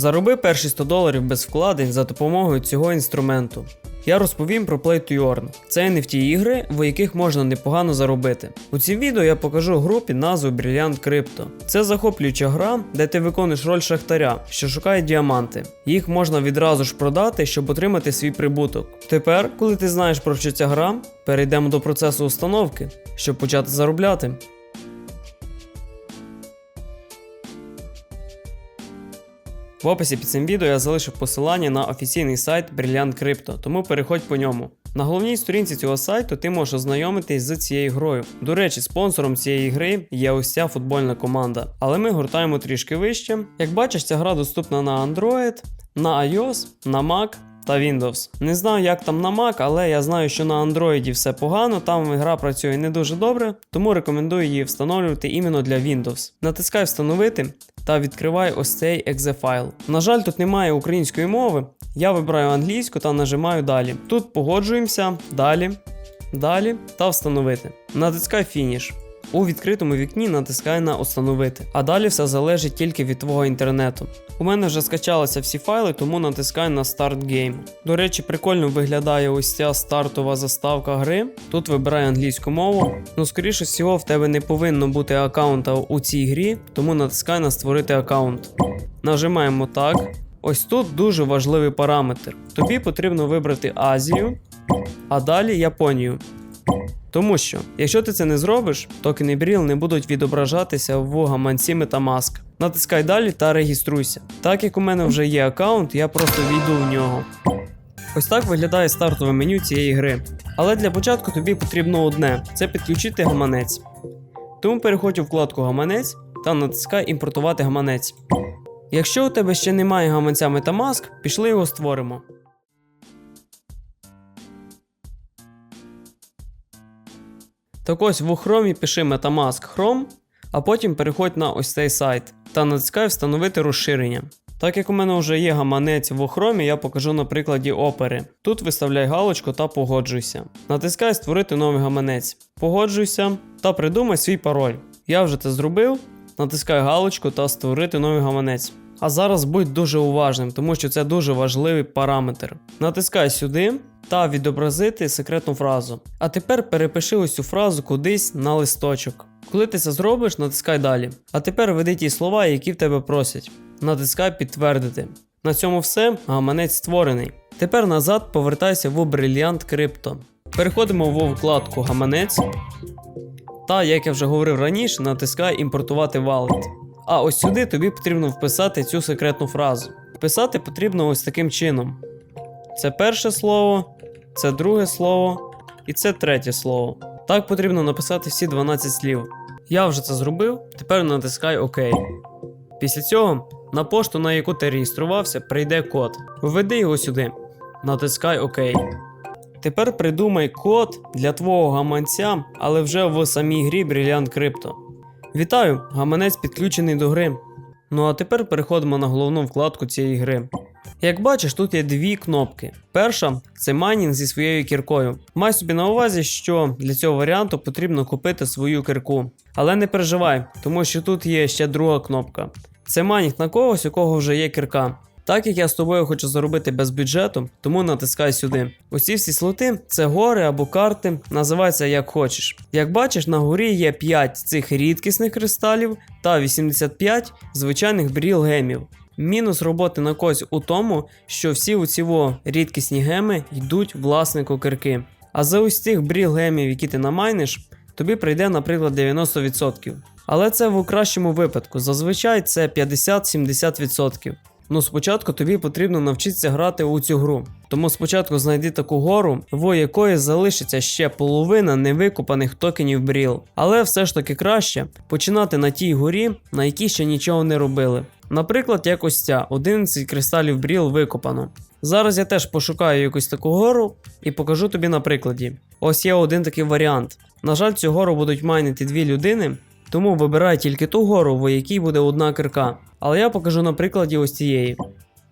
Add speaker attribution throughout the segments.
Speaker 1: Зароби перші 100 доларів без вкладень за допомогою цього інструменту. Я розповім про Play to Earn. Це NFT ігри, в яких можна непогано заробити. У цій відео я покажу гру під назвою Brilliant Crypto. Це захоплююча гра, де ти виконуєш роль шахтаря, що шукає діаманти. Їх можна відразу ж продати, щоб отримати свій прибуток. Тепер, коли ти знаєш про що ця гра, перейдемо до процесу установки, щоб почати заробляти. В описі під цим відео я залишив посилання на офіційний сайт Brilliant Crypto, тому переходь по ньому. На головній сторінці цього сайту ти можеш ознайомитись з цією грою. До речі, спонсором цієї гри є ось ця футбольна команда. Але ми гуртаємо трішки вище. Як бачиш, ця гра доступна на Android, на iOS, на Mac. Та Windows. Не знаю, як там на Mac, але я знаю, що на Android все погано, там гра працює не дуже добре, тому рекомендую її встановлювати іменно для Windows. Натискай встановити та відкривай ось цей exe файл. На жаль, тут немає української мови. Я вибираю англійську та нажимаю далі. Тут погоджуємося, далі, далі та встановити. Натискай фініш. У відкритому вікні натискай на Установити, а далі все залежить тільки від твого інтернету. У мене вже скачалися всі файли, тому натискай на Start Game. До речі, прикольно виглядає ось ця стартова заставка гри. Тут вибирай англійську мову. Ну, скоріше всього, в тебе не повинно бути аккаунта у цій грі, тому натискай на створити аккаунт. Нажимаємо так. Ось тут дуже важливий параметр. Тобі потрібно вибрати Азію, а далі Японію. Тому що, якщо ти це не зробиш, токени Бріл не будуть відображатися в гаманці Metamask. Натискай далі та реєструйся. Так як у мене вже є аккаунт, я просто війду в нього. Ось так виглядає стартове меню цієї гри. Але для початку тобі потрібно одне це підключити гаманець. Тому переходь у вкладку Гаманець та натискай імпортувати гаманець. Якщо у тебе ще немає гаманця Metamask, пішли його створимо. Так ось в Chrome пиши Metamask Chrome, а потім переходь на ось цей сайт та натискай встановити розширення. Так як у мене вже є гаманець в Chrome, я покажу на прикладі опери. Тут виставляй галочку та погоджуйся. Натискай створити новий гаманець. Погоджуйся та придумай свій пароль. Я вже це зробив. Натискай галочку та створити новий гаманець. А зараз будь дуже уважним, тому що це дуже важливий параметр. Натискай сюди та відобразити секретну фразу. А тепер перепиши ось цю фразу кудись на листочок. Коли ти це зробиш, натискай далі. А тепер веди ті слова, які в тебе просять. Натискай підтвердити. На цьому все, гаманець створений. Тепер назад повертайся в Brilliant Crypto. Переходимо в вкладку Гаманець. Та, як я вже говорив раніше, натискай імпортувати валет. А ось сюди тобі потрібно вписати цю секретну фразу. Вписати потрібно ось таким чином: це перше слово, це друге слово і це третє слово. Так потрібно написати всі 12 слів. Я вже це зробив, тепер натискай ОК. Після цього на пошту, на яку ти реєструвався, прийде код. Введи його сюди. Натискай ОК. Тепер придумай код для твого гаманця, але вже в самій грі Brilliant Crypto. Вітаю! Гаманець підключений до гри. Ну а тепер переходимо на головну вкладку цієї гри. Як бачиш, тут є дві кнопки. Перша це майнінг зі своєю кіркою. Май собі на увазі, що для цього варіанту потрібно купити свою кірку. Але не переживай, тому що тут є ще друга кнопка. Це майнінг на когось, у кого вже є кірка. Так як я з тобою хочу заробити без бюджету, тому натискай сюди. Усі всі слоти це гори або карти, називайся як хочеш. Як бачиш, на горі є 5 цих рідкісних кристалів та 85 звичайних бріл гемів. Мінус роботи на когось у тому, що всі у ціво рідкісні геми йдуть власнику кирки. А за ось цих бріл гемів, які ти намайниш, тобі прийде, наприклад, 90%. Але це в кращому випадку. Зазвичай це 50-70%. Ну спочатку тобі потрібно навчитися грати у цю гру. Тому спочатку знайди таку гору, в якої залишиться ще половина невикопаних токенів бріл. Але все ж таки краще починати на тій горі, на якій ще нічого не робили. Наприклад, як ось ця 11 кристалів бріл викопано. Зараз я теж пошукаю якусь таку гору і покажу тобі на прикладі. Ось є один такий варіант. На жаль, цю гору будуть майнити дві людини, тому вибирай тільки ту гору, в якій буде одна кирка. Але я покажу на прикладі ось цієї.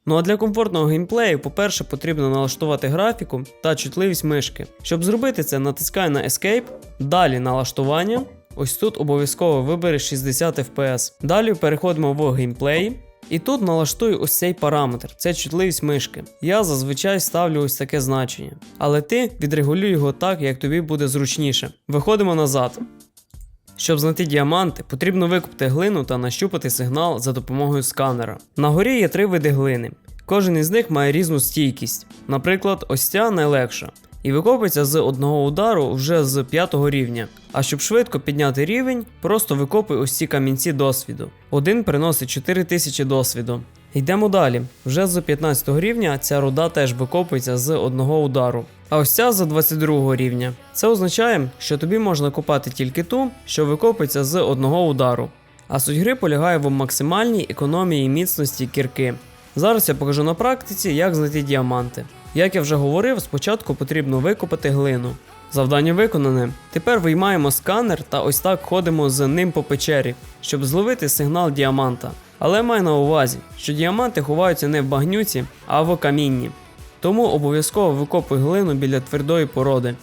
Speaker 1: Ну а для комфортного геймплею, по-перше, потрібно налаштувати графіку та чутливість мишки. Щоб зробити це, натискай на Escape, далі налаштування. Ось тут обов'язково вибери 60 FPS. Далі переходимо в геймплей. І тут налаштую ось цей параметр, це чутливість мишки. Я зазвичай ставлю ось таке значення. Але ти відрегулюй його так, як тобі буде зручніше. Виходимо назад. Щоб знайти діаманти, потрібно викупити глину та нащупати сигнал за допомогою сканера. На горі є три види глини. Кожен із них має різну стійкість. Наприклад, ось ця найлегша. І викопується з одного удару вже з п'ятого рівня. А щоб швидко підняти рівень, просто викопуй ось ці камінці досвіду. Один приносить 4000 досвіду. Йдемо далі. Вже з 15 рівня ця руда теж викопується з одного удару. А ось ця з 22 рівня. Це означає, що тобі можна копати тільки ту, що викопується з одного удару. А суть гри полягає в максимальній економії міцності кірки. Зараз я покажу на практиці, як знайти діаманти. Як я вже говорив, спочатку потрібно викопати глину. Завдання виконане. Тепер виймаємо сканер та ось так ходимо з ним по печері, щоб зловити сигнал діаманта. Але май на увазі, що діаманти ховаються не в багнюці, а в камінні. Тому обов'язково викопуй глину біля твердої породи.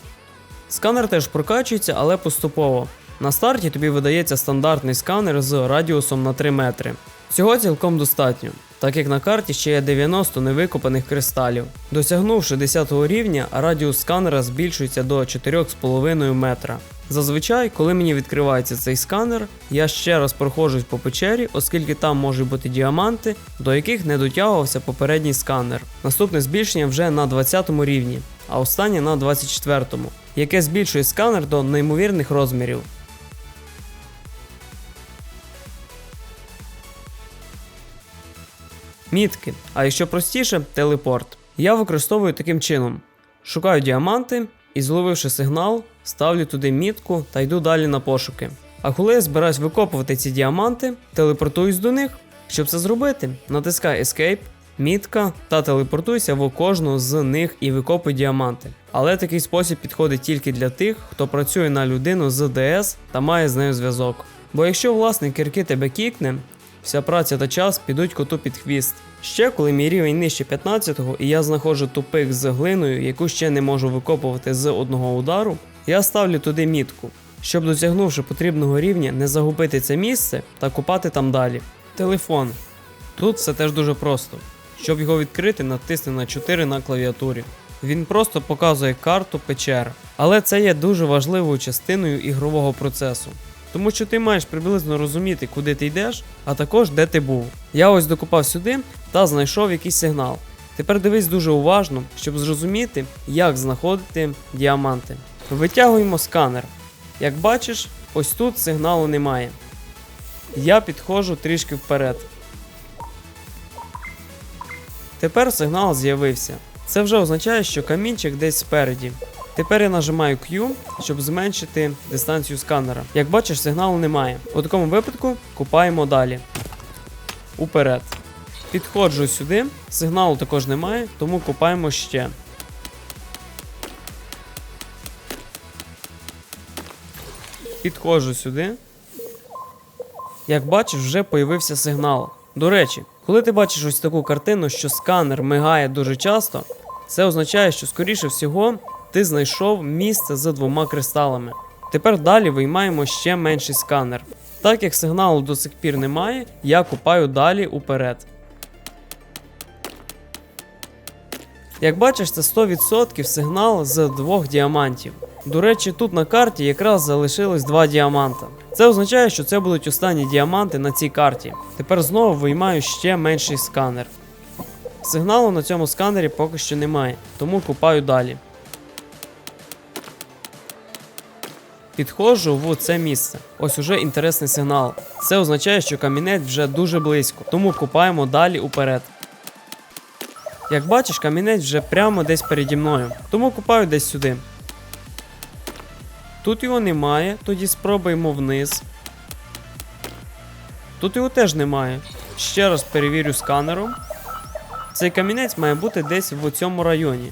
Speaker 1: Сканер теж прокачується, але поступово. На старті тобі видається стандартний сканер з радіусом на 3 метри. Цього цілком достатньо, так як на карті ще є 90 невикопаних кристалів. Досягнувши 10 рівня, радіус сканера збільшується до 4,5 метра. Зазвичай, коли мені відкривається цей сканер, я ще раз проходжусь по печері, оскільки там можуть бути діаманти, до яких не дотягувався попередній сканер. Наступне збільшення вже на 20 рівні, а останнє на 24, яке збільшує сканер до неймовірних розмірів. Мітки, а якщо простіше, телепорт. Я використовую таким чином: шукаю діаманти і, зловивши сигнал, ставлю туди мітку та йду далі на пошуки. А коли я збираюсь викопувати ці діаманти, телепортуюсь до них. Щоб це зробити, натискай Escape, мітка та телепортуйся в кожну з них і викопуй діаманти. Але такий спосіб підходить тільки для тих, хто працює на людину з ДС та має з нею зв'язок. Бо якщо власник кірки тебе кікне, Вся праця та час підуть коту під хвіст. Ще коли мій рівень нижче 15-го і я знаходжу тупик з глиною, яку ще не можу викопувати з одного удару, я ставлю туди мітку, щоб досягнувши потрібного рівня, не загубити це місце та копати там далі. Телефон. Тут все теж дуже просто. Щоб його відкрити, натисни на 4 на клавіатурі. Він просто показує карту печер, але це є дуже важливою частиною ігрового процесу. Тому що ти маєш приблизно розуміти, куди ти йдеш, а також де ти був. Я ось докопав сюди та знайшов якийсь сигнал. Тепер дивись дуже уважно, щоб зрозуміти, як знаходити діаманти. Витягуємо сканер. Як бачиш, ось тут сигналу немає. Я підходжу трішки вперед. Тепер сигнал з'явився. Це вже означає, що камінчик десь спереді. Тепер я нажимаю Q, щоб зменшити дистанцію сканера. Як бачиш, сигналу немає. У такому випадку купаємо далі. Уперед. Підходжу сюди, сигналу також немає, тому купаємо ще. Підходжу сюди. Як бачиш, вже появився сигнал. До речі, коли ти бачиш ось таку картину, що сканер мигає дуже часто, це означає, що скоріше всього ти знайшов місце з двома кристалами. Тепер далі виймаємо ще менший сканер. Так як сигналу до сих пір немає, я купаю далі уперед. Як бачиш, це 100% сигнал з двох діамантів. До речі, тут на карті якраз залишилось два діаманта. Це означає, що це будуть останні діаманти на цій карті. Тепер знову виймаю ще менший сканер. Сигналу на цьому сканері поки що немає, тому купаю далі. Підходжу в це місце. Ось уже інтересний сигнал. Це означає, що камінець вже дуже близько, тому купаємо далі уперед. Як бачиш, камінець вже прямо десь переді мною, тому купаю десь сюди. Тут його немає, тоді спробуємо вниз. Тут його теж немає. Ще раз перевірю сканером. Цей камінець має бути десь в цьому районі.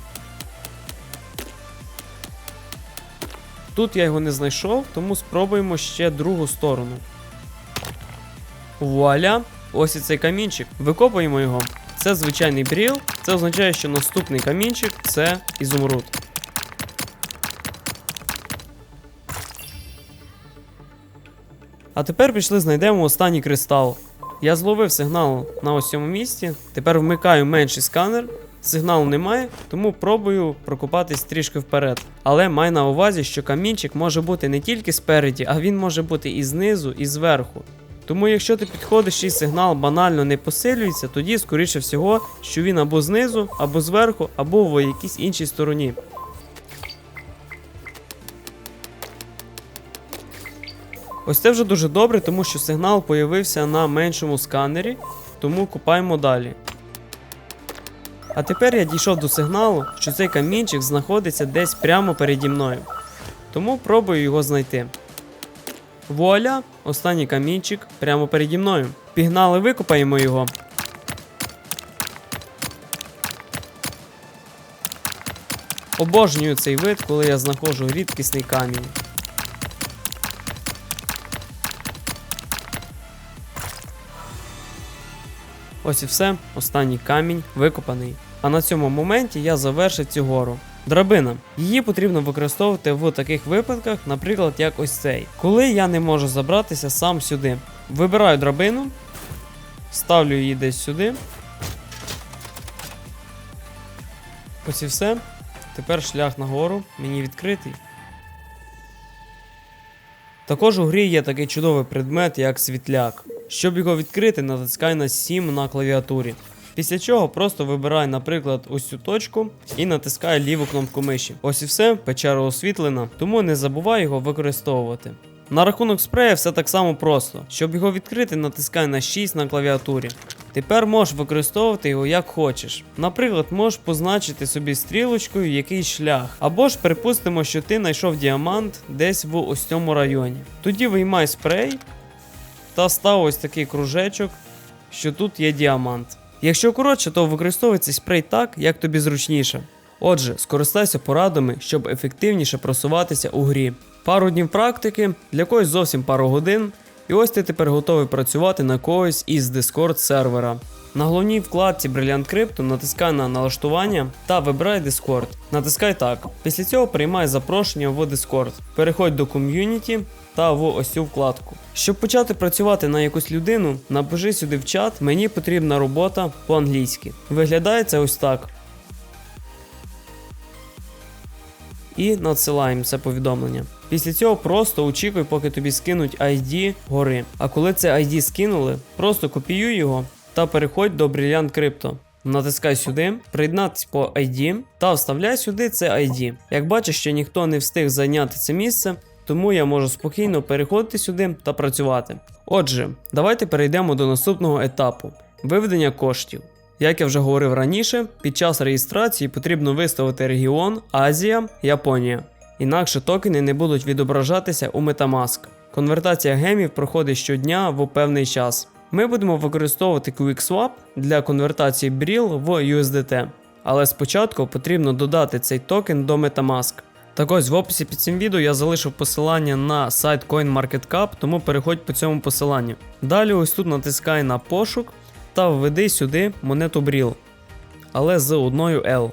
Speaker 1: Тут я його не знайшов, тому спробуємо ще другу сторону. Вуаля! Ось і цей камінчик. Викопуємо його. Це звичайний бріл. Це означає, що наступний камінчик це ізумруд. А тепер пішли знайдемо останній кристал. Я зловив сигнал на ось цьому місці. Тепер вмикаю менший сканер. Сигналу немає, тому пробую прокопатись трішки вперед. Але май на увазі, що камінчик може бути не тільки спереді, а він може бути і знизу, і зверху. Тому якщо ти підходиш і сигнал банально не посилюється, тоді, скоріше всього, що він або знизу, або зверху, або в якійсь іншій стороні. Ось це вже дуже добре, тому що сигнал появився на меншому сканері, тому купаємо далі. А тепер я дійшов до сигналу, що цей камінчик знаходиться десь прямо переді мною. Тому пробую його знайти. Вуаля, останній камінчик прямо переді мною. Пігнали, викопаємо його. Обожнюю цей вид, коли я знаходжу рідкісний камінь. Ось і все, останній камінь викопаний. А на цьому моменті я завершив цю гору. Драбина. Її потрібно використовувати в таких випадках, наприклад, як ось цей. Коли я не можу забратися сам сюди. Вибираю драбину, ставлю її десь сюди. Ось і все. Тепер шлях нагору мені відкритий. Також у грі є такий чудовий предмет, як світляк. Щоб його відкрити, натискай на 7 на клавіатурі. Після чого просто вибирай, наприклад, ось цю точку і натискай ліву кнопку миші. Ось і все, печера освітлена, тому не забувай його використовувати. На рахунок спрея все так само просто. Щоб його відкрити, натискай на 6 на клавіатурі. Тепер можеш використовувати його як хочеш. Наприклад, можеш позначити собі стрілочкою якийсь шлях. Або ж припустимо, що ти знайшов діамант десь в ось цьому районі. Тоді виймай спрей та став ось такий кружечок, що тут є діамант. Якщо коротше, то використовуй цей спрей так, як тобі зручніше. Отже, скористайся порадами, щоб ефективніше просуватися у грі. Пару днів практики, для когось зовсім пару годин, і ось ти тепер готовий працювати на когось із Discord сервера. На головній вкладці Brilliant Crypto натискай на налаштування та вибирай Discord. Натискай так. Після цього приймай запрошення в Discord. Переходь до ком'юніті та в ось цю вкладку. Щоб почати працювати на якусь людину, напиши сюди в чат, мені потрібна робота по-англійськи. Виглядає це ось так. І надсилаємо це повідомлення. Після цього просто очікуй, поки тобі скинуть ID гори. А коли це ID скинули, просто копіюй його та переходь до Brilliant Crypto. Натискай сюди, приєднатись по ID та вставляй сюди це ID. Як бачиш, ще ніхто не встиг зайняти це місце, тому я можу спокійно переходити сюди та працювати. Отже, давайте перейдемо до наступного етапу виведення коштів. Як я вже говорив раніше, під час реєстрації потрібно виставити регіон Азія, Японія. Інакше токени не будуть відображатися у Metamask. Конвертація гемів проходить щодня в певний час. Ми будемо використовувати QuickSwap для конвертації Brill в USDT. Але спочатку потрібно додати цей токен до Metamask. Так ось в описі під цим відео я залишив посилання на сайт CoinMarketCap, тому переходь по цьому посиланню. Далі ось тут натискай на пошук та введи сюди монету Brill, але з одною L.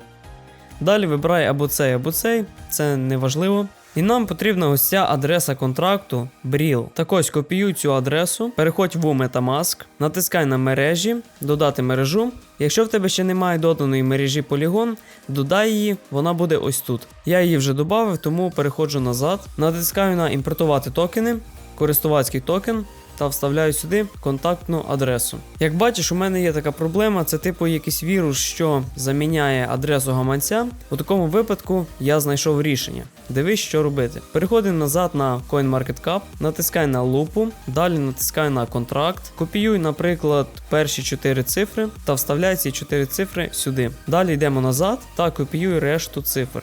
Speaker 1: Далі вибирай або цей, або цей, це не важливо. І нам потрібна ось ця адреса контракту Бріл. Так ось копіюй цю адресу, переходь в Metamask, натискай на мережі, додати мережу. Якщо в тебе ще немає доданої мережі Polygon, додай її, вона буде ось тут. Я її вже додав, тому переходжу назад, натискаю на імпортувати токени, користувацький токен та вставляю сюди контактну адресу. Як бачиш, у мене є така проблема, це типу якийсь вірус, що заміняє адресу гаманця. У такому випадку я знайшов рішення. Дивись, що робити. Переходимо назад на CoinMarketCap, натискай на лупу, далі натискай на контракт, копіюй, наприклад, перші 4 цифри та вставляй ці 4 цифри сюди. Далі йдемо назад та копіюй решту цифр.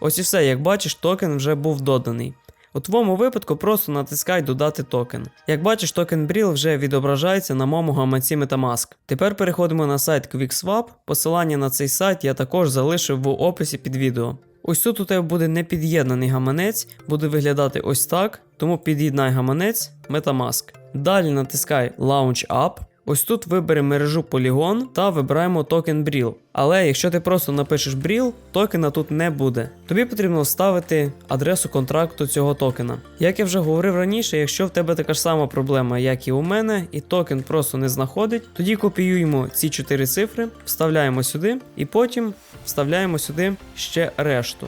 Speaker 1: Ось і все, як бачиш, токен вже був доданий. У твоєму випадку просто натискай додати токен. Як бачиш, токен Brill вже відображається на моєму гаманці Metamask. Тепер переходимо на сайт QuickSwap. Посилання на цей сайт я також залишив в описі під відео. Ось тут у тебе буде непід'єднаний гаманець, буде виглядати ось так, тому під'єднай гаманець Metamask. Далі натискай Launch App. Ось тут вибери мережу Polygon та вибираємо токен Bril. Але якщо ти просто напишеш Bril, токена тут не буде. Тобі потрібно вставити адресу контракту цього токена. Як я вже говорив раніше, якщо в тебе така ж сама проблема, як і у мене, і токен просто не знаходить, тоді копіюємо ці 4 цифри, вставляємо сюди і потім вставляємо сюди ще решту.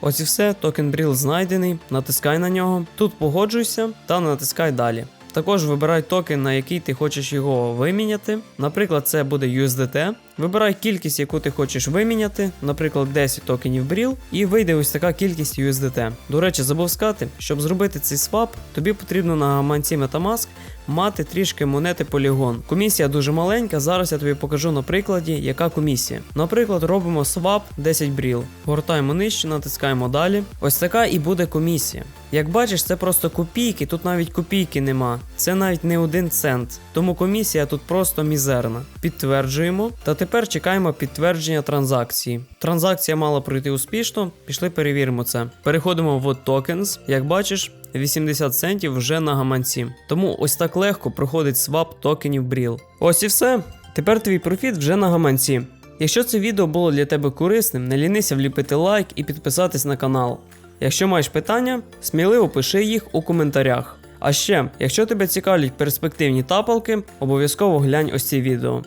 Speaker 1: Ось і все, токен Бріл знайдений, натискай на нього, тут погоджуйся та натискай далі. Також вибирай токен, на який ти хочеш його виміняти. Наприклад, це буде USDT. Вибирай кількість, яку ти хочеш виміняти, наприклад, 10 токенів Бріл, і вийде ось така кількість USDT. До речі, забув сказати, щоб зробити цей свап, тобі потрібно на гаманці Metamask мати трішки монети Polygon. Комісія дуже маленька, зараз я тобі покажу на прикладі, яка комісія. Наприклад, робимо свап 10 бріл. Гортаємо нижче, натискаємо далі. Ось така і буде комісія. Як бачиш, це просто копійки, тут навіть копійки нема. Це навіть не один цент. Тому комісія тут просто мізерна. Підтверджуємо. Та тепер чекаємо підтвердження транзакції. Транзакція мала пройти успішно. Пішли перевіримо це. Переходимо в Tokens. Як бачиш, 80 центів вже на гаманці. Тому ось так легко проходить свап токенів Бріл. Ось і все. Тепер твій профіт вже на гаманці. Якщо це відео було для тебе корисним, не лінися вліпити лайк і підписатись на канал. Якщо маєш питання, сміливо пиши їх у коментарях. А ще, якщо тебе цікавлять перспективні тапалки, обов'язково глянь ось ці відео.